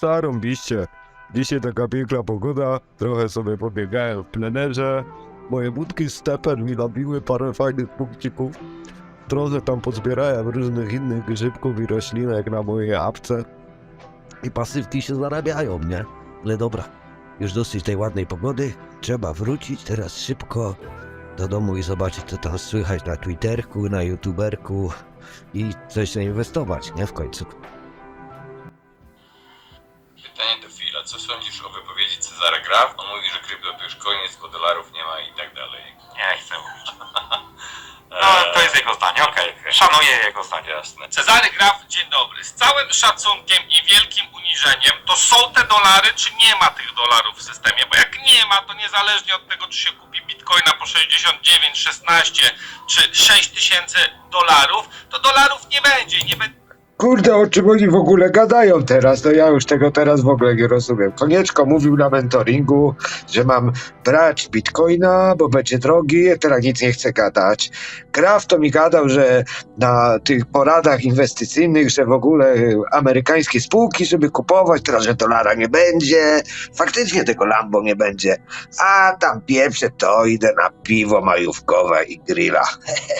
Zarąbiście. Dzisiaj taka piękna pogoda, trochę sobie pobiegałem w plenerze. Moje budki z tepen mi nabiły parę fajnych punkcików. Trochę tam pozbierałem różnych innych grzybków i roślinek na mojej apce. I pasywki się zarabiają, nie? Ale dobra, już dosyć tej ładnej pogody. Trzeba wrócić teraz szybko do domu i zobaczyć, co tam słychać na Twitterku, na YouTuberku i coś zainwestować, nie? W końcu. Pytanie do Fila. Co sądzisz o wypowiedzi Cezara Graf? On mówi, że krypto to już koniec, bo dolarów nie ma i tak dalej. Nie chcę mówić. No, to jest jego zdanie, okej. Szanuję jego zdanie. Jasne. Cezary Graf, dzień dobry. Z całym szacunkiem i wielkim uniżeniem, to są te dolary, czy nie ma tych dolarów w systemie? Bo jak nie ma, to niezależnie od tego, czy się kupi bitcoina po 69, 16 czy 6 tysięcy dolarów, to dolarów nie będzie. Nie będzie Kurde, o czym oni w ogóle gadają teraz? No ja już tego teraz w ogóle nie rozumiem. Konieczko mówił na mentoringu, że mam brać bitcoina, bo będzie drogi, teraz nic nie chcę gadać. Graf to mi gadał, że na tych poradach inwestycyjnych, że w ogóle amerykańskie spółki, żeby kupować, teraz, że dolara nie będzie. Faktycznie tego Lambo nie będzie. A tam pieprze to, idę na piwo majówkowe i grilla.